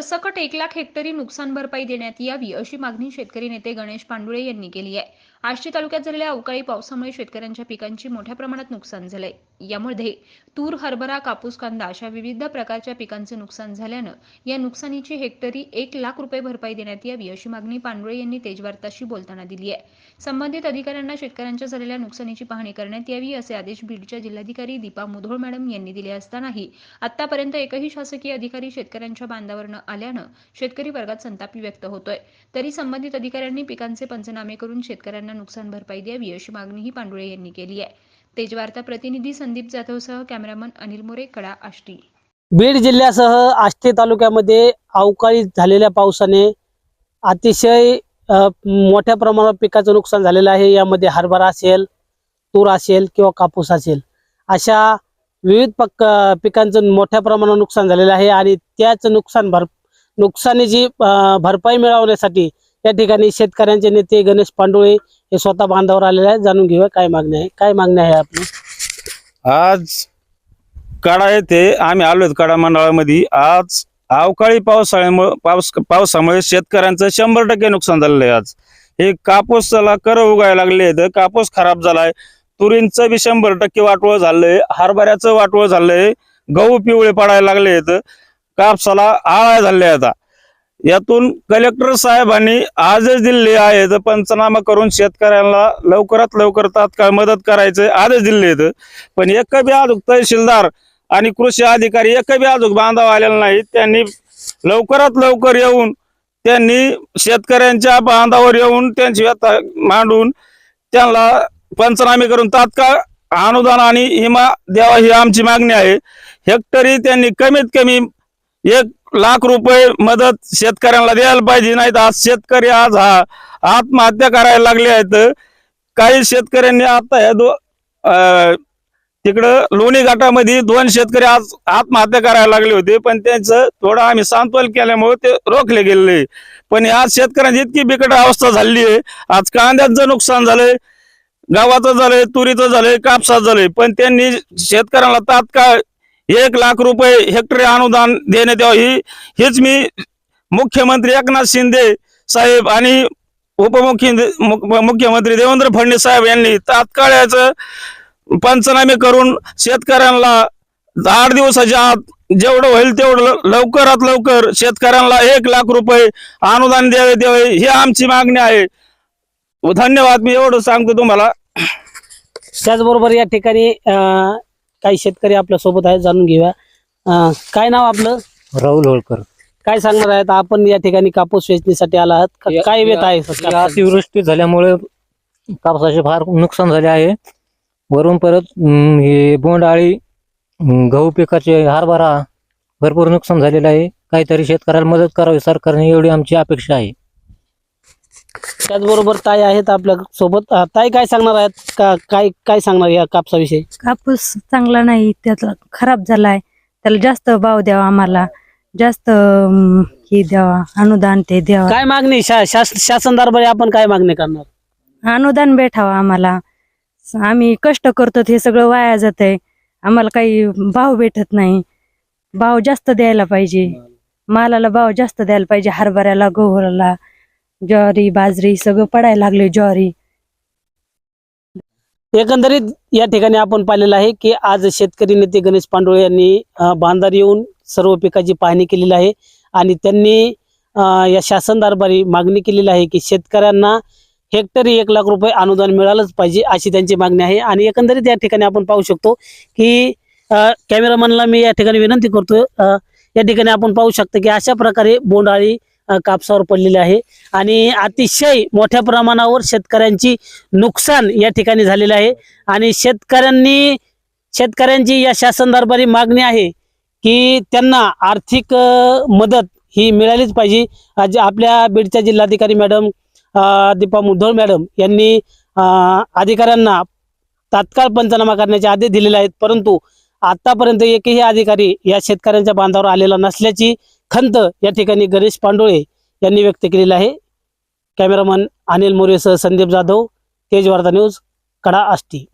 सरसकट एक लाख हेक्टरी नुकसान भरपाई देण्यात यावी अशी मागणी शेतकरी नेते गणेश पांडुळे यांनी केली आहे. आष्टी तालुक्यात झालेल्या अवकाळी पावसामुळे शेतकऱ्यांच्या पिकांची मोठ्या प्रमाणात नुकसान झालंय. यामध्ये तूर हरभरा कापूस कांदा अशा विविध प्रकारच्या पिकांचे नुकसान झाल्यानं या नुकसानीची हेक्टरी एक लाख रुपये भरपाई देण्यात यावी अशी मागणी पांडुळे यांनी तेजवार्ताशी बोलताना दिली आहे. संबंधित अधिकाऱ्यांना शेतकऱ्यांच्या झालेल्या नुकसानीची पाहणी करण्यात यावी असे आदेश बीडच्या जिल्हाधिकारी दीपा मुधोळ मॅडम यांनी दिले असतानाही आतापर्यंत एकही शासकीय अधिकारी शेतकऱ्यांच्या बांधावर न आल्यानं शेतकरी वर्गात संताप व्यक्त होतोय. तरी संबंधित अधिकाऱ्यांनी पिकांचे पंचनामे करून शेतकऱ्यांना नुकसान भरपाई द्यावी अशी मागणीही पांडुळे यांनी केली आहे. तेजवार्ता प्रतिनिधी संदीप जाधवसह कॅमेरामन अनिल मोरे कडा आष्टी. बीड जिल्ह्यासह आष्टी तालुक्यामध्ये अवकाळी झालेल्या पावसाने अतिशय मोठ्या प्रमाणात पिकाचं नुकसान झालेलं आहे. यामध्ये हरभरा असेल तूर असेल किंवा कापूस असेल अशा विविध पक पिकांचं मोठ्या प्रमाणात नुकसान झालेलं आहे आणि त्याच नुकसान भर नुकसानीची भरपाई मिळवण्यासाठी या ठिकाणी शेतकऱ्यांचे नेते गणेश पांडुळे हे स्वतः बांधावर आलेले आहेत. जाणून घेऊया काय मागणी आहे. काय मागणी आहे आपली? आज कडा येथे आम्ही आलोय कडा मंडळामध्ये. आज अवकाळी पावसाळ्यामुळे पाऊस पावसामुळे शेतकऱ्यांचं शंभर टक्के नुकसान झालेलं आहे आज. हे कापूसाला कर उगायला लागले आहेत. कापूस खराब झालाय. तुरींचं बी शंभर टक्के वाटोळ झालंय. हरभऱ्याचं वाटोळ झालंय. गहू पिवळे पडायला लागले आहेत. कापसाला आळा झाले आता. यातून कलेक्टर साहेबांनी आजच दिले आहेत पंचनामा करून शेतकऱ्यांना लवकरात लवकर तात्काळ मदत करायचे आदेश दिले आहेत. पण एक बी अजून तहसीलदार आणि कृषी अधिकारी एक बी अजून बांधाव आलेला नाही त्यांनी लवकरात लवकर येऊन त्यांनी शेतकऱ्यांच्या बांधावर येऊन त्यांची व्यथा मांडून त्यांना पंचनामे करून तात्काळ अनुदान आणि हिमा द्यावा ही आमची मागणी आहे. हेक्टरी त्यांनी कमीत कमी एक लाख रुपये मदत शेतकऱ्यांना द्यायला पाहिजे नाही तर आज शेतकरी आज हा आत्महत्या करायला लागले आहेत. काही शेतकऱ्यांनी आता ह्या दो अं, तिकडं लोणी घाटामध्ये दोन शेतकरी आज आत्महत्या करायला लागले होते पण त्यांचं थोडं आम्ही सांत्वन केल्यामुळे ते रोखले गेले. पण आज शेतकऱ्यांची इतकी बिकट अवस्था झाली आहे. आज कांद्याचं नुकसान झालंय गव्हाचं झालंय तुरीचं झालंय कापसाचं झालंय पण त्यांनी शेतकऱ्यांना तात्काळ एक लाख रुपये हेक्टरी अनुदान देण्यात यावं ही हेच मी मुख्यमंत्री एकनाथ शिंदे साहेब आणि उपमुख्यमंत्री मुख्यमंत्री देवेंद्र फडणवीस साहेब यांनी तात्काळ याचं पंचनामे करून शेतकऱ्यांना आठ दिवसाच्या आत जेवढं होईल तेवढं लवकरात लवकर शेतकऱ्यांना एक लाख रुपये अनुदान द्यावे द्यावे ही आमची मागणी आहे. धन्यवाद मी एवढं सांगतो तुम्हाला. त्याचबरोबर या ठिकाणी काही शेतकरी आपल्यासोबत आहेत जाणून घेऊया. अं, काय नाव आपलं? राहुल होळकर. काय सांगणार आहेत? आपण या ठिकाणी कापूस वेचणीसाठी आला आहात. का- काय वेत आहे या कापसाची? अतिवृष्टी झाल्यामुळे कापसाचे फार नुकसान झाले आहे. वरून परत हे बोंडाळी अं, गहू पिकाचे हरभरा भरपूर नुकसान झालेलं आहे. काहीतरी शेतकऱ्याला मदत करावी सरकारने एवढी आमची अपेक्षा आहे. त्याचबरोबर ताई आहेत आपल्यासोबत अं, ताई काय सांगणार आहेत? का काय काय सांगणार या कापसाविषयी कापूस चांगला नाही त्याचा खराब झालाय. त्याला जास्त भाव द्यावा आम्हाला. जास्त अं, हे द्यावा अनुदान ते द्यावा. काय मागणी? शा- शास- शासन दरबारी आपण काय मागणी करणार? अनुदान भेटावा आम्हाला. आम्ही कष्ट करतो हे सगळं वाया जात आहे आम्हाला काही भाव भेटत नाही. भाव जास्त द्यायला पाहिजे. मालाला भाव जास्त द्यायला पाहिजे हरभऱ्याला गव्हाला ज्वारी बाजरी सगळं पडायला लागले ज्वारी. एकंदरीत या ठिकाणी आपण पाहिलेलं आहे की आज शेतकरी नेते गणेश पांडुळे यांनी बांधार येऊन सर्व पिकाची पाहणी केलेली आहे आणि त्यांनी या शासन दरबारी मागणी केलेली आहे की शेतकऱ्यांना हेक्टरी एक लाख रुपये अनुदान मिळालंच पाहिजे अशी त्यांची मागणी आहे. आणि एकंदरीत या ठिकाणी आपण पाहू शकतो की अं, कॅमेरामॅनला मी या ठिकाणी विनंती करतो या ठिकाणी आपण पाहू शकतो की अशा प्रकारे बोंडाळी कापसावर पडलेली आहे. आणि अतिशय मोठ्या प्रमाणावर शेतकऱ्यांची नुकसान या ठिकाणी झालेलं आहे. आणि शेतकऱ्यांनी शेतकऱ्यांची या शासन दरबारी मागणी आहे की त्यांना आर्थिक मदत ही मिळालीच पाहिजे. आज आपल्या बीडच्या जिल्हाधिकारी मॅडम दीपा मुधोळ मॅडम यांनी अधिकाऱ्यांना तात्काळ पंचनामा करण्याचे आदेश दिलेले आहेत. परंतु आतापर्यंत एकही अधिकारी या शेतकऱ्यांच्या बांधावर आलेला नसल्याची खंत या ठिकाणी गणेश पांडोळे यांनी व्यक्त केलेली आहे. कॅमेरामन अनिल मोरेसह संदीप जाधव तेज वार्ता न्यूज कडा आष्टी.